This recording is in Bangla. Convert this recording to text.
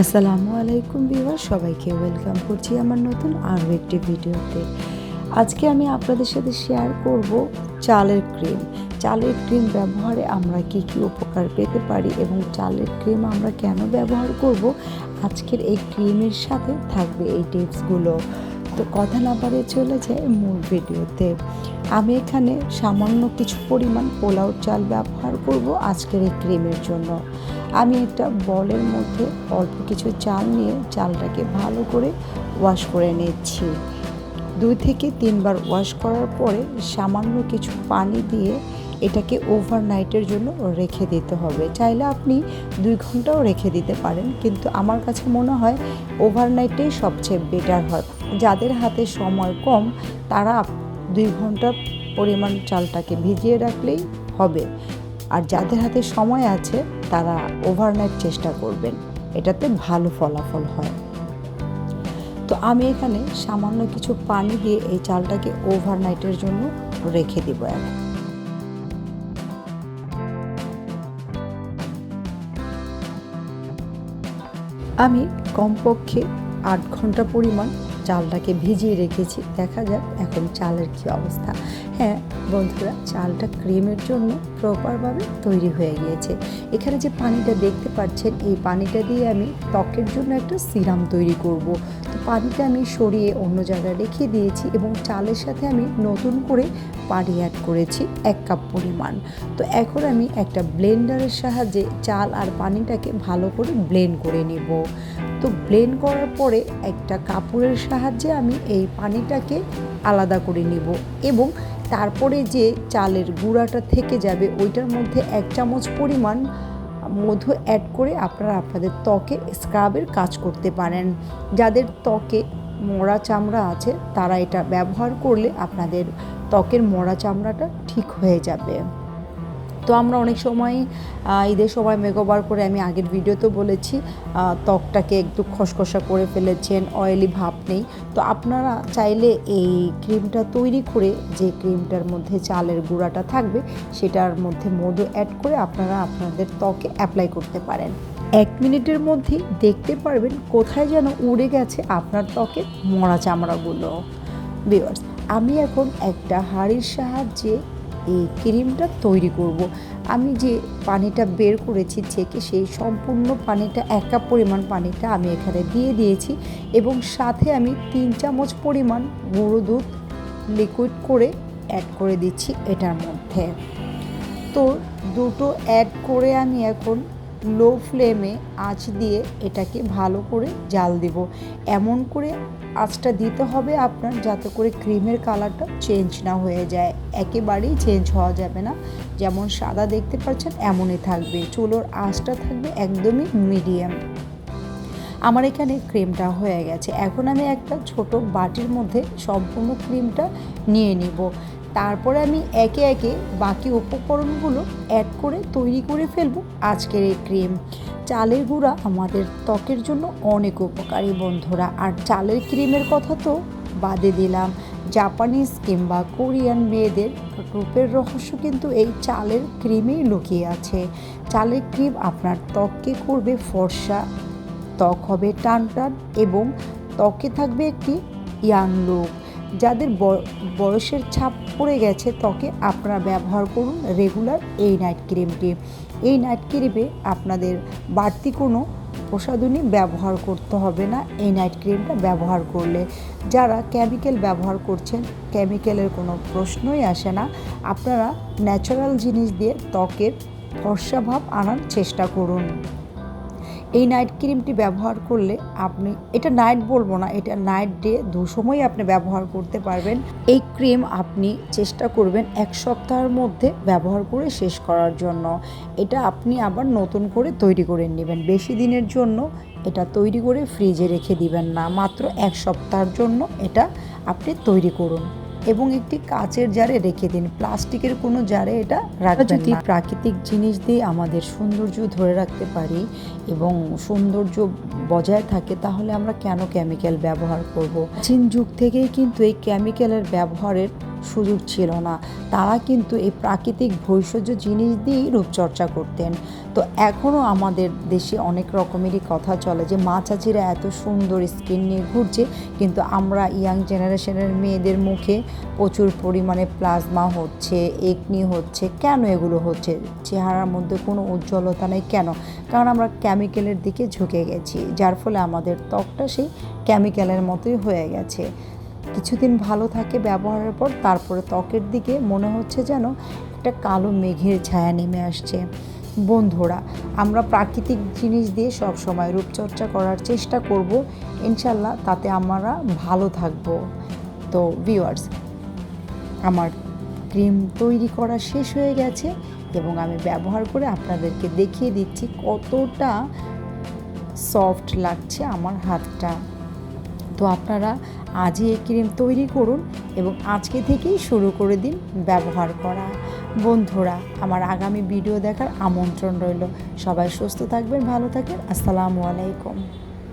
আসসালামু আলাইকুম বিভার সবাইকে ওয়েলকাম করছি আমার নতুন আরও একটি ভিডিওতে। আজকে আমি আপনাদের সাথে শেয়ার করব চালের ক্রিম। চালের ক্রিম ব্যবহারে আমরা কি কি উপকার পেতে পারি এবং চালের ক্রিম আমরা কেন ব্যবহার করব? আজকের এই ক্রিমের সাথে থাকবে এই টিপসগুলো। তো কথা না পারে চলে যায় মূল ভিডিওতে। আমি এখানে সামান্য কিছু পরিমাণ পোলাও চাল ব্যবহার করব আজকের এই ক্রিমের জন্য। আমি একটা বলের মধ্যে অল্প কিছু চাল নিয়ে চালটাকে ভালো করে ওয়াশ করে নিচ্ছি। দুই থেকে তিনবার ওয়াশ করার পরে সামান্য কিছু পানি দিয়ে এটাকে ওভারনাইটের জন্য রেখে দিতে হবে। চাইলে আপনি দুই ঘন্টাও রেখে দিতে পারেন, কিন্তু আমার কাছে মনে হয় ওভারনাইটেই সবচেয়ে বেটার হয়। যাদের হাতে সময় কম, তারা দুই ঘণ্টা পরিমাণ চালটাকে ভিজিয়ে রাখলেই হবে। আর যাদের হাতে সময় আছে, তারা ওভারনাইট চেষ্টা করবেন। এটাতে ভালো ফলাফল হয়। তো আমি এখানে সামান্য কিছু পানি দিয়ে এই চালটাকে ওভারনাইটের জন্য রেখে দিব এখন। আমি কমপক্ষে আট ঘণ্টা পরিমাণ চালটাকে ভিজিয়ে রেখেছি। দেখা যাক এখন চালের কী অবস্থা। হ্যাঁ বন্ধুরা, চালটা ক্রিমের জন্য প্রপারভাবে তৈরি হয়ে গিয়েছে। এখানে যে পানিটা দেখতে পাচ্ছেন, এই পানিটা দিয়ে আমি ত্বকের জন্য একটা সিরাম তৈরি করব। তো পানিটা আমি সরিয়ে অন্য জায়গায় রেখে দিয়েছি এবং চালের সাথে আমি নতুন করে পানি অ্যাড করেছি এক কাপ পরিমাণ। তো এখন আমি একটা ব্লেন্ডারের সাহায্যে চাল আর পানিটাকে ভালো করে ব্লেন্ড করে নেব। তো ব্লেন্ড করার পরে একটা কাপড়ের সাহায্যে আমি এই পানিটাকে আলাদা করে নিব এবং তারপরে যে চালের গুঁড়াটা থেকে যাবে, ওইটার মধ্যে এক চামচ পরিমাণ মধু অ্যাড করে আপনারা আপনাদের ত্বকে স্ক্রাবের কাজ করতে পারেন। যাদের ত্বকে মরা চামড়া আছে, তারা এটা ব্যবহার করলে আপনাদের ত্বকের মরা চামড়াটা ঠিক হয়ে যাবে। তো আমরা অনেক সময় ঈদের সময় মেকওভার করে আমি আগের ভিডিওতেও বলেছি ত্বকটাকে একটু খসখসা করে ফেলেছেন অয়েলি ভাব নেই। তো আপনারা চাইলে এই ক্রিমটা তৈরি করে যে ক্রিমটার মধ্যে চালের গুঁড়াটা থাকবে, সেটার মধ্যে মধু অ্যাড করে আপনারা আপনাদের ত্বকে অ্যাপ্লাই করতে পারেন। এক মিনিটের মধ্যে দেখতে পারবেন কোথায় যেন উড়ে গেছে আপনার ত্বকে মরা চামড়াগুলো। বিয়ার্স আমি এখন একটা হাঁড়ির সাহায্যে এই ক্রিমটা তৈরি করব। আমি যে পানিটা বের করেছি ছেঁকে, সেই সম্পূর্ণ পানিটা, এক কাপ পরিমাণ পানিটা আমি এখানে দিয়ে দিয়েছি এবং সাথে আমি তিন চামচ পরিমাণ গুঁড়ো দুধ লিকুইড করে অ্যাড করে দিচ্ছি এটার মধ্যে তো দুটো অ্যাড করে আমি এখন লো ফ্লেমে আঁচ দিয়ে এটাকে ভালো করে জাল দিব। এমন করে আঁচটা দিতে হবে আপনার যাতে করে ক্রিমের কালারটা চেঞ্জ না হয়ে যায়। একেবারেই চেঞ্জ হওয়া যাবে না। যেমন সাদা দেখতে পাচ্ছেন, এমনই থাকবে। চুলোর আঁচটা থাকবে একদমই মিডিয়াম। আমার এখানে ক্রিমটা হয়ে গেছে। এখন আমি একটা ছোট বাটির মধ্যে সম্পূর্ণ ক্রিমটা নিয়ে নিব। তারপরে আমি একে একে বাকি উপকরণগুলো অ্যাড করে তৈরি করে ফেলব আজকের এই ক্রিম চালের গুঁড়া আমাদের ত্বকের জন্য অনেক উপকারী বন্ধুরা। আর চালের ক্রিমের কথা তো বাদে দিলাম। জাপানিজ কিংবা কোরিয়ান মেয়েদের রূপের রহস্য কিন্তু এই চালের ক্রিমেই লুকিয়ে আছে। চালের ক্রিম আপনার ত্বককে করবে ফর্সা, ত্বক হবে টান টান এবং ত্বকে থাকবে একটি ইয়াং লুক যাদের বয়সের ছাপ পড়ে গেছে ত্বকে আপনারা ব্যবহার করুন রেগুলার এই নাইট ক্রিমটি। এই নাইট ক্রিমে আপনাদের বাড়তি কোনো প্রসাধনী ব্যবহার করতে হবে না। এই নাইট ক্রিমটা ব্যবহার করলে যারা কেমিক্যাল ব্যবহার করছেন কেমিক্যালের কোনো প্রশ্নই আসে না। আপনারা ন্যাচারাল জিনিস দিয়ে ত্বকের ফর্সা ভাব আনার চেষ্টা করুন। এই নাইট ক্রিমটি ব্যবহার করলে আপনি, এটা নাইট বলব না, এটা নাইট ডে দু সময় আপনি ব্যবহার করতে পারবেন। এই ক্রিম আপনি চেষ্টা করবেন এক সপ্তাহের মধ্যে ব্যবহার করে শেষ করার জন্য। এটা আপনি আবার নতুন করে তৈরি করে নেবেন। বেশি দিনের জন্য এটা তৈরি করে ফ্রিজে রেখে দিবেন না। মাত্র এক সপ্তাহের জন্য এটা আপনি তৈরি করুন। এবং একটি কাচের জারে রেখে দিন। প্লাস্টিকের কোনো জারে এটা রাখবেন যদি প্রাকৃতিক জিনিস দিয়ে আমাদের সৌন্দর্য ধরে রাখতে পারি এবং সৌন্দর্য বজায় থাকে তাহলে আমরা কেন কেমিক্যাল ব্যবহার করব? চীন যুগ থেকেই কিন্তু এই কেমিক্যালের ব্যবহারের সুযোগ ছিল না। তারা কিন্তু এই প্রাকৃতিক ভৈষজ্য জিনিস দিয়েই রূপচর্চা করতেন। তো এখনও আমাদের দেশে অনেক রকমেরই কথা চলে যে, মা চাচিরা এত সুন্দর স্কিন নিয়ে ঘুরছে, কিন্তু আমরা ইয়াং জেনারেশনের মেয়েদের মুখে প্রচুর পরিমাণে প্লাজমা হচ্ছে, একনি হচ্ছে, কেন এগুলো হচ্ছে? চেহারার মধ্যে কোনো উজ্জ্বলতা নেই কেন? কারণ আমরা কেমিক্যালের দিকে ঝুঁকে গেছি, যার ফলে আমাদের ত্বকটা সেই কেমিক্যালের মতোই হয়ে গেছে। কিছুদিন ভালো থাকে ব্যবহারের পর, তারপরে ত্বকের দিকে মনে হচ্ছে যেন একটা কালো মেঘের ছায়া নেমে আসছে। বন্ধুরা, আমরা প্রাকৃতিক জিনিস দিয়ে সব সময় রূপচর্চা করার চেষ্টা করব। ইনশাল্লাহ তাতে আমরা ভালো থাকব। তো ভিউয়ার্স আমার ক্রিম তৈরি করা শেষ হয়ে গেছে এবং আমি ব্যবহার করে আপনাদেরকে দেখিয়ে দিচ্ছি কতটা সফট লাগছে আমার হাতটা। তো আপনারা আজই এই ক্রিম তৈরি করুন এবং আজকে থেকেই শুরু করে দিন ব্যবহার করা। বন্ধুরা, আমার আগামী ভিডিও দেখার আমন্ত্রণ রইল। সবাই সুস্থ থাকবেন, ভালো থাকবেন আসসালামু আলাইকুম।